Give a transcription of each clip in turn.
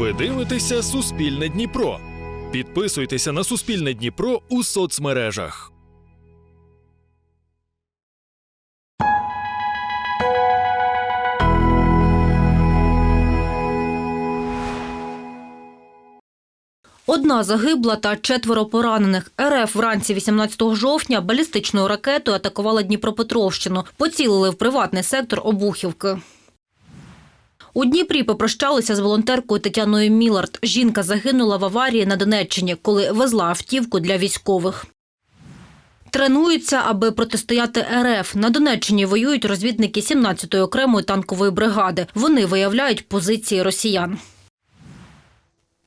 Ви дивитеся Суспільне Дніпро. Підписуйтеся на Суспільне Дніпро у соцмережах. Одна загибла та четверо поранених. РФ вранці 18 жовтня балістичною ракетою атакувала Дніпропетровщину. Поцілили в приватний сектор Обухівки. У Дніпрі попрощалися з волонтеркою Тетяною Мілард. Жінка загинула в аварії на Донеччині, коли везла автівку для військових. Тренуються, аби протистояти РФ. На Донеччині воюють розвідники 17-ї окремої танкової бригади. Вони виявляють позиції росіян.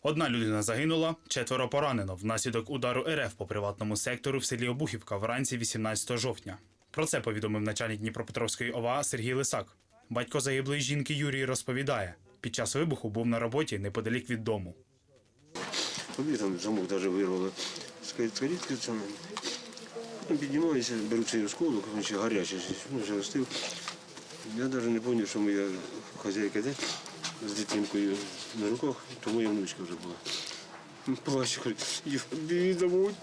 Одна людина загинула, четверо поранено внаслідок удару РФ по приватному сектору в селі Обухівка вранці 18 жовтня. Про це повідомив начальник Дніпропетровської ОВА Сергій Лисак. Батько загиблої жінки Юрій розповідає, під час вибуху був на роботі неподалік від дому. Тобі там замок навіть вирвало. Скажіть, скажіть, це ну, піднімаюся, беру цей осколок, ще гарячий, ну, вже остив. Я навіть не пам'ятаю, що моя хазяйка де з дитинкою на руках, то моя внучка вже була. Говорить, «Іди домой.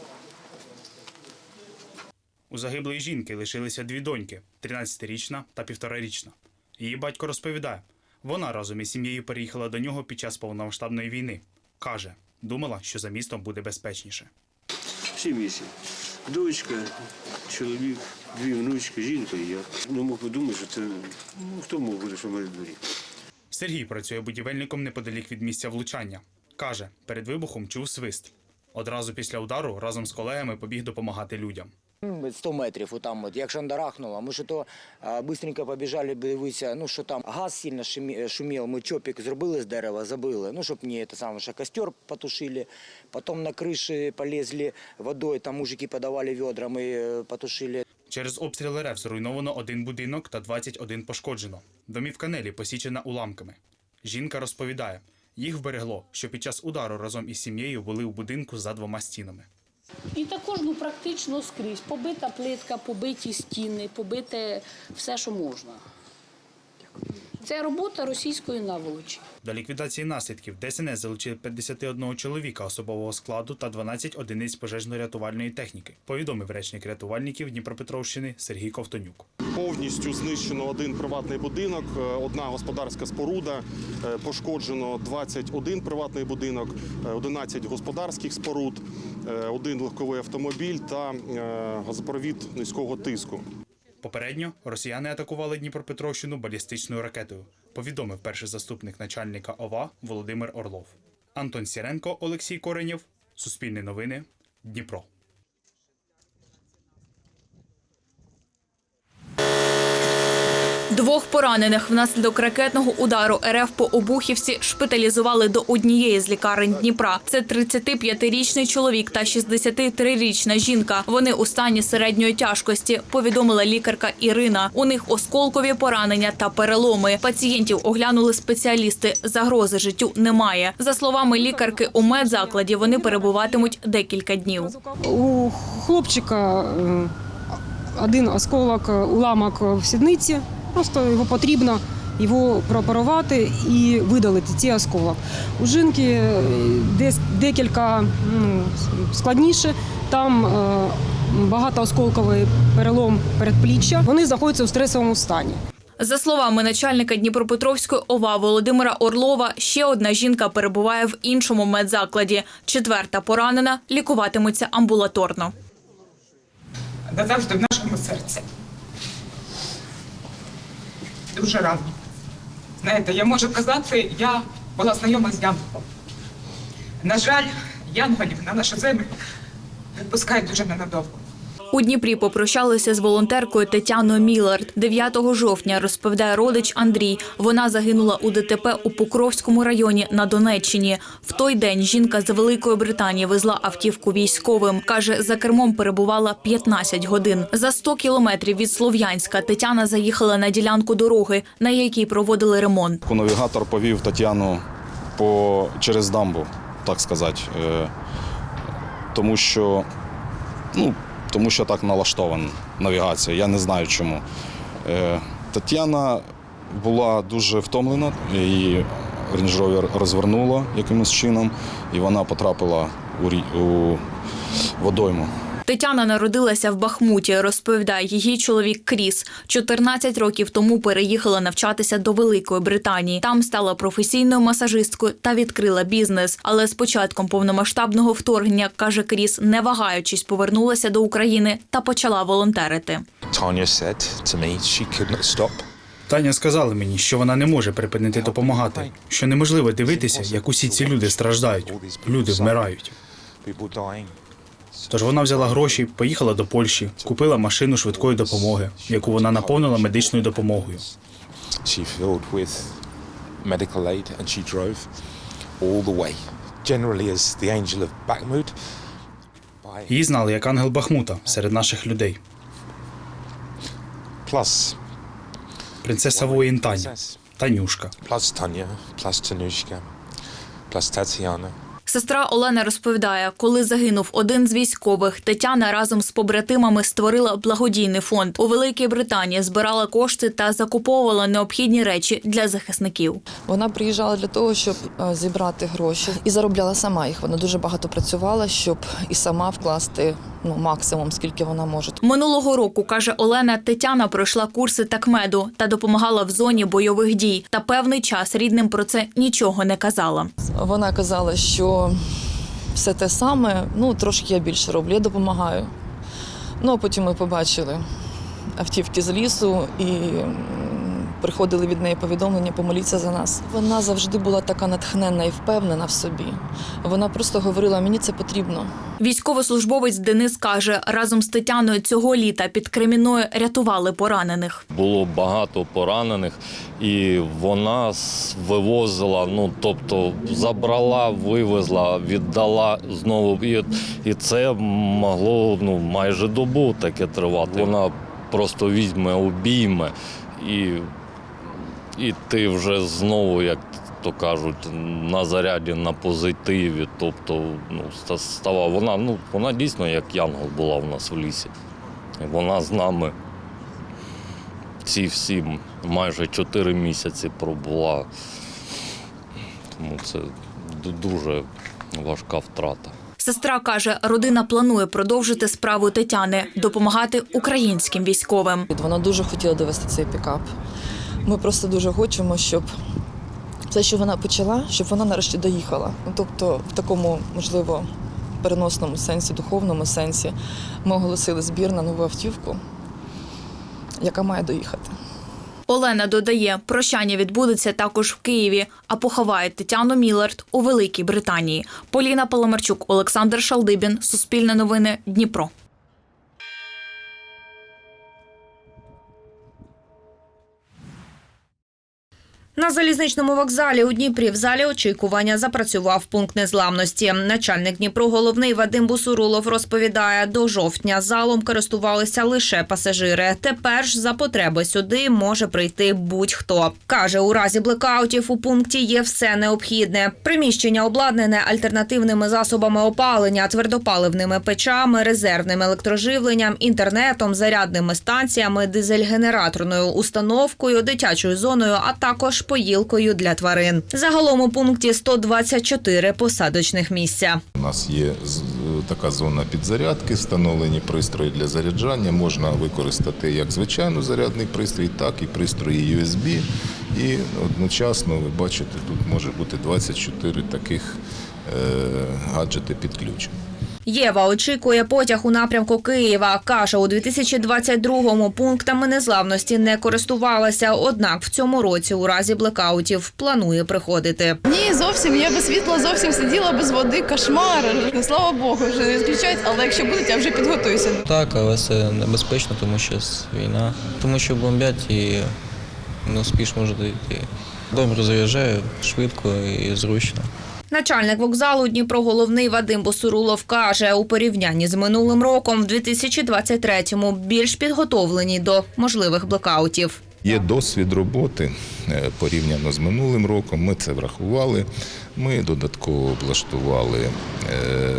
У загиблої жінки лишилися дві доньки 13-річна та півторарічна. Її батько розповідає, вона разом із сім'єю переїхала до нього під час повномасштабної війни. Каже, думала, що за містом буде безпечніше. Всі місці. Дочка, чоловік, дві внучки, жінка і я. Не мог подумати, що це, ну, хто мог бути, що в мене дворі. Сергій працює будівельником неподалік від місця влучання. Каже, перед вибухом чув свист. Одразу після удару разом з колегами побіг допомагати людям. М, 100 метрів отам, от, як шандарахнуло. Ми що то быстренько побіжали дивитися, ну що там газ сильно шумі- шумів, ми чопік зробили з дерева, забили, ну щоб не це саме, що костер потушили. Потім на криші полезли водою, там мужики подавали ведра, ми е, потушили. Через обстріл РФ зруйновано один будинок та 21 пошкоджено. Домівка Нелі посічена уламками. Жінка розповідає, їх вберегло, що під час удару разом із сім'єю були у будинку за двома стінами. І також ну, практично скрізь. Побита плитка, побиті стіни, побите все, що можна. Це робота російської наволочі. До ліквідації наслідків ДСНС залучили 51 чоловіка особового складу та 12 одиниць пожежно-рятувальної техніки, повідомив речник рятувальників Дніпропетровщини Сергій Ковтонюк. Повністю знищено один приватний будинок, е, одна господарська споруда, е, пошкоджено 21 приватний будинок, е, 11 господарських споруд, е, один легковий автомобіль та е, газопровід низького тиску. Попередньо росіяни атакували Дніпропетровщину балістичною ракетою, повідомив перший заступник начальника ОВА Володимир Орлов. Антон Сіренко, Олексій Коренєв, Суспільне новини, Дніпро. Двох поранених внаслідок ракетного удару РФ по Обухівці шпиталізували до однієї з лікарень Дніпра. Це 35-річний чоловік та 63-річна жінка. Вони у стані середньої тяжкості, повідомила лікарка Ірина. У них осколкові поранення та переломи. Пацієнтів оглянули спеціалісти. Загрози життю немає. За словами лікарки, у медзакладі вони перебуватимуть декілька днів. У хлопчика е, один осколок, е, уламок в сідниці. Просто його потрібно його прооперувати і видалити цей осколок. У жінки е, десь декілька ну, складніше. Там е, багатоосколковий перелом передпліччя. Вони знаходяться у стресовому стані. За словами начальника Дніпропетровської ОВА Володимира Орлова, ще одна жінка перебуває в іншому медзакладі. Четверта поранена, лікуватиметься амбулаторно. назавжди в нашому серці. Дуже рано. Знаєте, я можу казати, я була знайома з Янголом. На жаль, Янголів на нашу землю відпускають дуже ненадовго. У Дніпрі попрощалися з волонтеркою Тетяною Мілард. 9 жовтня розповідає родич Андрій. Вона загинула у ДТП у Покровському районі на Донеччині. В той день жінка з Великої Британії везла автівку військовим. каже, за кермом перебувала 15 годин. За 100 кілометрів від Слов'янська Тетяна заїхала на ділянку дороги, на якій проводили ремонт. Навігатор повів Тетяну по, через дамбу, так сказати. Е, Тому що, ну, тому що так налаштована навігація. Я не знаю чому. Е, Тетяна була дуже втомлена її Range розвернула якимось чином, і вона потрапила у водойму. Тетяна народилася в Бахмуті, розповідає її чоловік Кріс. 14 років тому переїхала навчатися до Великої Британії. Там стала професійною масажисткою та відкрила бізнес. Але з початком повномасштабного вторгнення, каже Кріс, не вагаючись, повернулася до України та почала волонтерити. Tanya said to me she could not stop. Таня сказала мені, що вона не може припинити допомагати, що неможливо дивитися, як усі ці люди страждають, люди вмирають. Тож вона взяла гроші, поїхала до Польщі, купила машину швидкої допомоги, яку вона наповнила медичною допомогою. She filled with medical aid and she drove all the way. Generally as the angel of Bakhmut. Її знали як ангел Бахмута серед наших людей. plus Принцеса воїн Таня, Танюшка. plus Tanya, plus Tanushka, plus Tatiana. Сестра Олена розповідає, коли загинув один з військових, Тетяна разом з побратимами створила благодійний фонд. У Великій Британії збирала кошти та закуповувала необхідні речі для захисників. Вона приїжджала для того, щоб е, зібрати гроші і заробляла сама їх. Вона дуже багато працювала, щоб і сама вкласти ну максимум, скільки вона може. Минулого року каже Олена, Тетяна пройшла курси такмеду та допомагала в зоні бойових дій. Та певний час рідним про це нічого не казала. Вона казала, що все те саме, ну трошки я більше роблю, я допомагаю. Ну а потім ми побачили автівки з лісу і приходили від неї повідомлення, помоліться за нас. Вона завжди була така натхненна і впевнена в собі. Вона просто говорила: мені це потрібно. Військовослужбовець Денис каже, разом з Тетяною цього літа під Креміною рятували поранених. Було багато поранених, і вона вивозила, ну тобто забрала, вивезла, віддала знову. І, і це могло ну, майже добу таке тривати. Вона просто візьме, обійме, і, і ти вже знову, як то кажуть, на заряді, на позитиві. Тобто, ну, ста- стала вона, ну, вона дійсно як янгол була у нас в лісі. Вона з нами ці всі майже 4 місяці пробула. Тому це дуже важка втрата. Сестра каже, родина планує продовжити справу Тетяни, допомагати українським військовим. Вона дуже хотіла довести цей пікап. Ми просто дуже хочемо, щоб все, що вона почала, щоб вона нарешті доїхала. Ну, тобто, в такому, можливо, переносному сенсі, духовному сенсі, ми оголосили збір на нову автівку, яка має доїхати. Олена додає, прощання відбудеться також в Києві, а поховають Тетяну Мілард у Великій Британії. Поліна Паламарчук, Олександр Шалдибін, Суспільне новини, Дніпро. На залізничному вокзалі у Дніпрі в залі очікування запрацював пункт незламності. Начальник Дніпро головний Вадим Бусурулов розповідає, до жовтня залом користувалися лише пасажири. Тепер ж за потреби сюди може прийти будь-хто. Каже, у разі блекаутів у пункті є все необхідне. Приміщення обладнане альтернативними засобами опалення, твердопаливними печами, резервним електроживленням, інтернетом, зарядними станціями, дизель-генераторною установкою, дитячою зоною, а також поїлкою для тварин. Загалом у пункті 124 посадочних місця. У нас є з- така зона підзарядки, встановлені пристрої для заряджання. Можна використати як звичайно зарядний пристрій, так і пристрої USB. І одночасно ви бачите, тут може бути 24 таких е, гаджети підключені. Єва очікує потяг у напрямку Києва. Каже, у 2022-му пунктами незламності не користувалася. Однак в цьому році, у разі блекаутів, планує приходити. Ні, зовсім я без світла зовсім сиділа без води, кошмар. Слава Богу, вже не відключають, але якщо будуть, я вже підготуюся. Так, але це небезпечно, тому що війна. Тому що бомбять і не успіш може дійти. Добре заряджаю, швидко і зручно. Начальник вокзалу Дніпро головний Вадим Босурулов каже, у порівнянні з минулим роком, в 2023-му більш підготовлені до можливих блекаутів. Є досвід роботи е, порівняно з минулим роком. Ми це врахували. Ми додатково облаштували, е,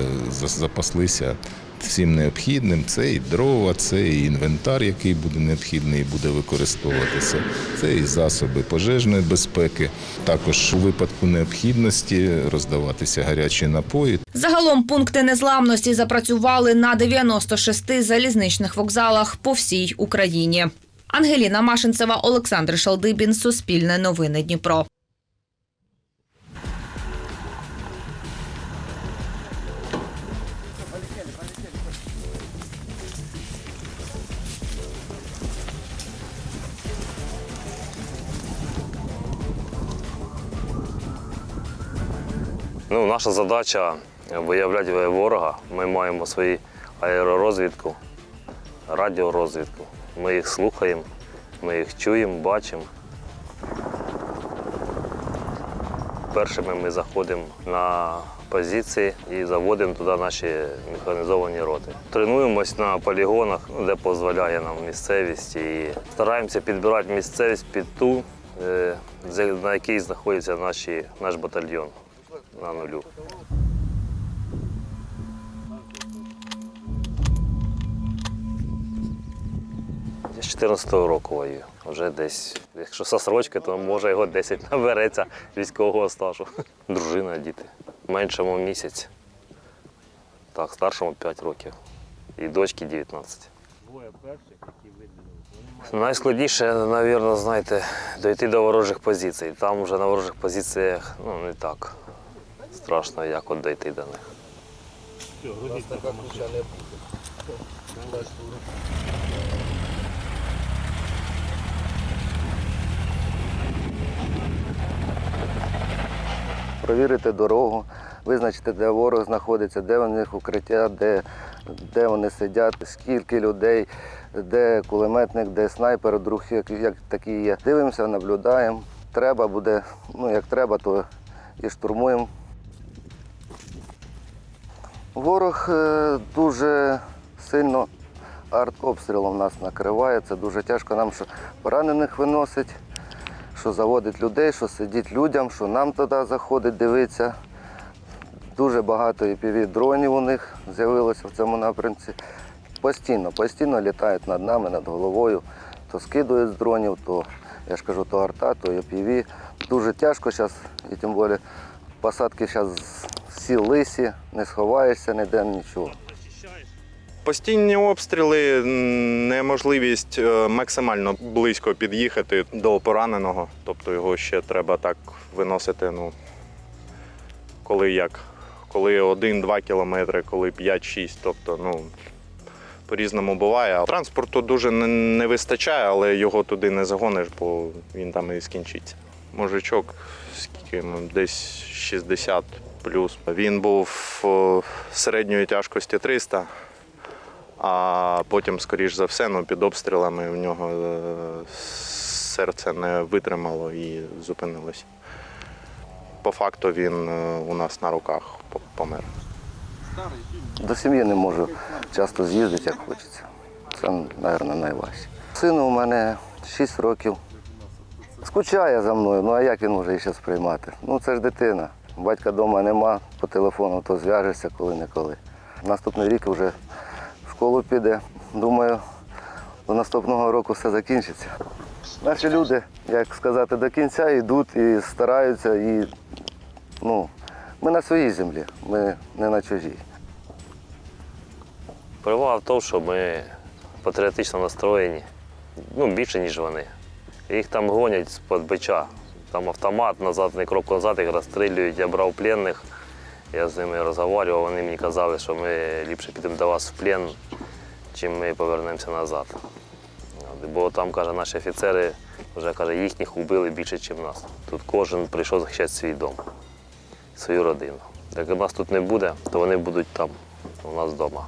запаслися всім необхідним. Це і дрова, це і інвентар, який буде необхідний і буде використовуватися. Це і засоби пожежної безпеки. Також у випадку необхідності роздаватися гарячі напої. Загалом пункти незламності запрацювали на 96 залізничних вокзалах по всій Україні. Ангеліна Машинцева, Олександр Шалдибін, Суспільне новини Дніпро. Ну, наша задача виявляти ворога. Ми маємо свою аеророзвідку, радіорозвідку. Ми їх слухаємо, ми їх чуємо, бачимо. Першими ми заходимо на позиції і заводимо туди наші механізовані роти. Тренуємось на полігонах, де дозволяє нам місцевість, і стараємося підбирати місцевість під ту, е, на якій знаходиться наш батальйон на нулю. Я з 14-го року воюю. Вже десь, якщо сосрочки, то може його 10 набереться військового стажу. Дружина, діти. Меншому місяць. Так, старшому 5 років. І дочки 19. Двоє перших, які виділили. Найскладніше, мабуть, знаєте, дойти до ворожих позицій. Там вже на ворожих позиціях ну, не так страшно, як от дойти до них. Провірити дорогу, визначити, де ворог знаходиться, де у них укриття, де, де вони сидять, скільки людей, де кулеметник, де снайпер, друг як, як такі є. Дивимося, наблюдаємо. Треба буде, ну як треба, то і штурмуємо. Ворог е, дуже сильно артобстрілом нас накриває. Це дуже тяжко нам, що поранених виносить що заводить людей, що сидить людям, що нам туди заходить, дивиться. Дуже багато epv дронів у них з'явилося в цьому напрямці. Постійно, постійно літають над нами, над головою. То скидують з дронів, то я ж кажу, то арта, то EPV. Дуже тяжко зараз, і тим більше посадки зараз всі лисі, не сховаєшся ніде, нічого. Постійні обстріли, неможливість е, максимально близько під'їхати до пораненого. Тобто його ще треба так виносити, ну, коли як. Коли 1-2 кілометри, коли 5-6. Тобто, ну, по-різному буває. Транспорту дуже не, вистачає, але його туди не загониш, бо він там і скінчиться. Мужичок, скільки десь 60 плюс. Він був середньої тяжкості 300 а потім, скоріш за все, ну, під обстрілами в нього е, серце не витримало і зупинилося. По факту він е, у нас на руках помер. До сім'ї не можу часто з'їздити, як хочеться. Це, мабуть, найважче. Сину у мене 6 років. Скучає за мною, ну а як він може її сприймати? Ну це ж дитина. Батька вдома нема, по телефону то зв'яжешся коли-неколи. Наступний рік вже школу піде. Думаю, до наступного року все закінчиться. Наші люди, як сказати, до кінця йдуть і стараються. І, ну, ми на своїй землі, ми не на чужій. Перевага в тому, що ми патріотично настроєні, ну, більше, ніж вони. Їх там гонять з-під бича. Там автомат назад, не крок назад, їх розстрілюють. Я брав пленних, я з ними розмовляв, вони мені казали, що ми ліпше підемо до вас в плен, чим ми повернемося назад. Бо там, каже, наші офіцери вже каже, їхніх убили більше, ніж нас. Тут кожен прийшов захищати свій дом, свою родину. Як нас тут не буде, то вони будуть там, у нас вдома.